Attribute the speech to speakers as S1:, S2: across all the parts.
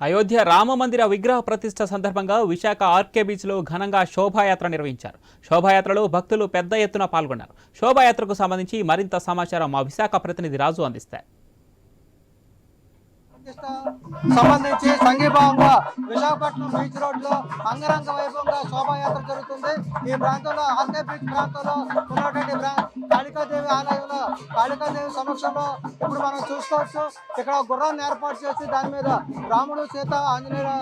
S1: అయోధ్య రామ మందిర విగ్రహ ప్రతిష్ట సందర్భంగా విశాఖ ఆర్కే బీచ్లో ఘనంగా శోభాయాత్ర నిర్వహించారు. శోభాయాత్రలో భక్తులు పెద్ద ఎత్తున పాల్గొన్నారు. శోభాయాత్రకు సంబంధించి మరింత సమాచారం మా విశాఖ ప్రతినిధి రాజు అందిస్తారు
S2: సంబంధించి సంఘీభావంగా విశాఖపట్నం బీచ్ రోడ్లో అంగరంగ వైభవంగా శోభాయాత్ర జరుగుతుంది. ఈ ప్రాంతంలో ఆర్కే బీచ్ ప్రాంతంలో ఉన్నటువంటి కాళికాదేవి ఆలయంలో కాళికాదేవి సమక్షంలో ఇప్పుడు మనం చూసుకోవచ్చు. ఇక్కడ గుర్రాన్ని ఏర్పాటు చేసి దాని మీద రాముడు సీత ఆంజనేయుల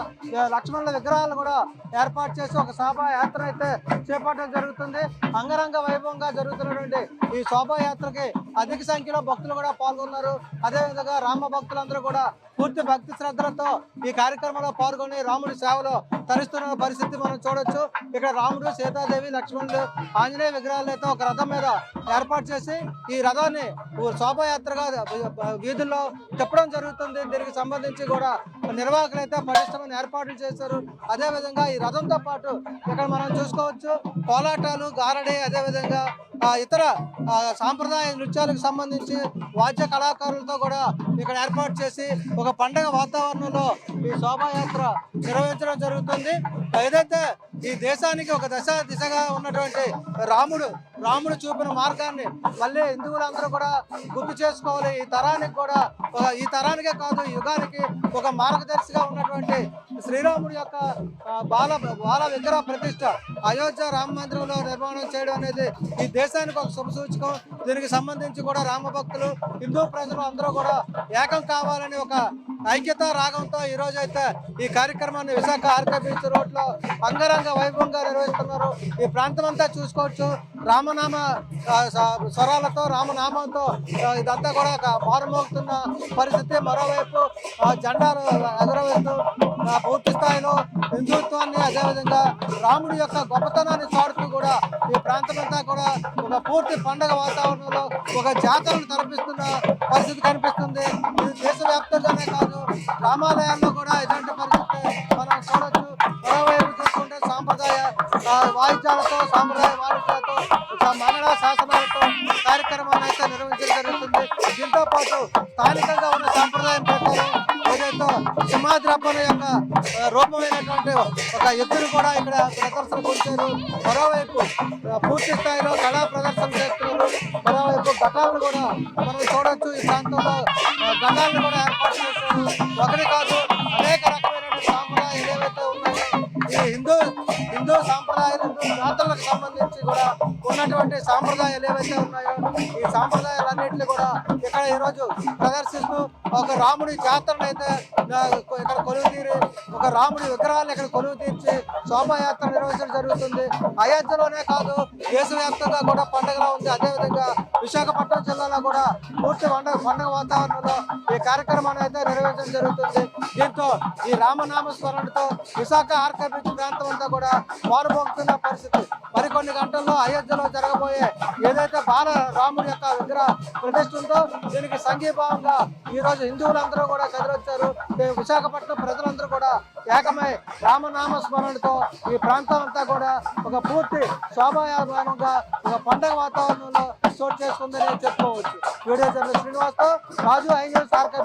S2: లక్ష్మణుల విగ్రహాలు కూడా ఏర్పాటు చేసి ఒక శోభాయాత్ర అయితే చేపట్టడం జరుగుతుంది. అంగరంగ వైభవంగా జరుగుతున్నటువంటి ఈ శోభాయాత్రకి అధిక సంఖ్యలో భక్తులు కూడా పాల్గొన్నారు. అదేవిధంగా రామ భక్తులందరూ కూడా పూర్తి భక్తి శ్రద్ధలతో ఈ కార్యక్రమంలో పాల్గొని రాముడి సేవలో తరిస్తున్న పరిస్థితి మనం చూడొచ్చు. ఇక్కడ రాముడు సీతాదేవి లక్ష్మణుడు ఆంజనేయ విగ్రహాలతో ఒక రథం మీద ఏర్పాటు చేసి ఈ రథాన్ని శోభాయాత్రగా వీధుల్లో తిప్పడం జరుగుతుంది. దీనికి సంబంధించి కూడా నిర్వాహకులు అయితే పటిష్టమైన ఏర్పాట్లు చేశారు. అదే విధంగా ఈ రథంతో పాటు ఇక్కడ మనం చూసుకోవచ్చు కోలాటాలు గారడి అదే విధంగా ఇతర ఆ, సాంప్రదాయ నృత్యాలకు సంబంధించి వాద్య కళాకారులతో కూడా ఇక్కడ ఏర్పాటు చేసి ఒక పండగ వాతావరణంలో ఈ శోభాయాత్ర నిర్వహించడం జరుగుతుంది. ఏదైతే ఈ దేశానికి ఒక దశ దిశగా ఉన్నటువంటి రాముడు రాముడు చూపిన మార్గాన్ని మళ్ళీ హిందువులందరూ కూడా గుర్తు చేసుకోవాలి. ఈ తరానికి కూడా ఒక ఈ తరానికే కాదు యుగానికి ఒక మార్గదర్శిగా ఉన్నటువంటి శ్రీరాముడి యొక్క బాల బాల విగ్రహ ప్రతిష్ట అయోధ్య రామ మందిరంలో నిర్మాణం చేయడం అనేది ఈ దేశానికి ఒక శుభ సూచకం దీనికి సంబంధించి కూడా రామ భక్తులు హిందూ ప్రజలు అందరూ కూడా ఏకం కావాలని ఒక ఐక్యత రాగంతో ఈ రోజు అయితే ఈ కార్యక్రమాన్ని విశాఖ ఆర్కే బీచ్ రోడ్లో అంగరంగ వైభవంగా నిర్వహిస్తున్నారు. ఈ ప్రాంతం అంతా చూసుకోవచ్చు. రామనామ స్వరాలతో రామనామంతో ఇదంతా కూడా ఒక మారుమోగుతున్న పరిస్థితి. మరోవైపు ఆ, జెండాలు ఎగరవేస్తూ పూర్తి స్థాయిలో హిందుత్వాన్ని అదేవిధంగా రాముడి యొక్క గొప్పతనాన్ని చాడుతూ కూడా ఈ ప్రాంతమంతా కూడా ఒక పూర్తి పండగ వాతావరణంలో ఒక జాతరను తరపిస్తున్న పరిస్థితి కనిపిస్తుంది. ఇది దేశవ్యాప్తంగానే కాదు గ్రామాలయాల్లో కూడా ఇలాంటి పరిస్థితి మనం చూడొచ్చు. మరోవైపు చూసుకుంటే సాంప్రదాయ వాయిద్యాలతో సాంప్రదాయ వాయిద్యాలతో ఒక మంగళ శాసనాలతో కార్యక్రమాన్ని అయితే నిర్వహించడం జరుగుతుంది. దీంతో పాటు స్థానికంగా ఉన్న సాంప్రదాయం ప్రకారం ఏదైతే సింహాద్రాపణ యొక్క రూపమైనటువంటి ఒక ఎద్దును కూడా ఇక్కడ ప్రదర్శనకు ఉంచారు మరోవైపు పూర్తి స్థాయిలో కళా ప్రదర్శన చేస్తున్నారు. మరోవైపు ఘటాలను కూడా మనం చూడొచ్చు. ఈ ప్రాంతంలో ఆ, ఘటాలను కూడా ఏర్పాటు చేస్తున్నారు ఒకటి కాదు అనేక రకమైన సాంప్రదాయాలు ఏవైతే ఉన్నాయో ఈ హిందూ హిందూ సాంప్రదాయాలు జాతరలకు సంబంధించి కూడా ఉన్నటువంటి సాంప్రదాయాలు ఏవైతే ఉన్నాయో ఈ సాంప్రదాయాలన్నింటినీ కూడా ఇక్కడ ఈరోజు ప్రదర్శిస్తూ ఒక రాముడి జాతరను అయితే ఇక్కడ కొలువు తీరి ఒక రాముడి విగ్రహాలు ఇక్కడ కొలువు తీర్చి శోభాయాత్ర నిర్వహించడం జరుగుతుంది. అయోధ్యలోనే కాదు దేశవ్యాప్తంగా కూడా పండుగలా ఉంది. అదేవిధంగా విశాఖపట్నం జిల్లాలో కూడా పూర్తి పండుగ పండుగ వాతావరణంలో ఈ కార్యక్రమాన్ని అయితే నిర్వహించడం జరుగుతుంది. దీంతో ఈ రామనామస్మరణతో విశాఖ ఆర్కే బీచ్ ప్రాంతం అంతా కూడా మారుమోగుతున్న పరిస్థితి. మరికొన్ని గంటల్లో అయోధ్యలో జరగబోయే ఏదైతే బాల రాముడి యొక్క విగ్రహ ప్రతిష్ఠ ఉందో దీనికి సంఘీభావంగా ఈ రోజు హిందువులందరూ కూడా కదిలొచ్చారు. విశాఖపట్నం ప్రజలందరూ కూడా ఏకమై రామనామ స్మరణతో ఈ ప్రాంతం అంతా కూడా ఒక పూర్తి శోభాయామానంగా ఒక పండగ వాతావరణంలో చోటు చేసుకుందని చెప్పుకోవచ్చు. వీడియో జర్నల్ శ్రీనివాస్తో రాజు ఐ న్యూస్ ఆర్కే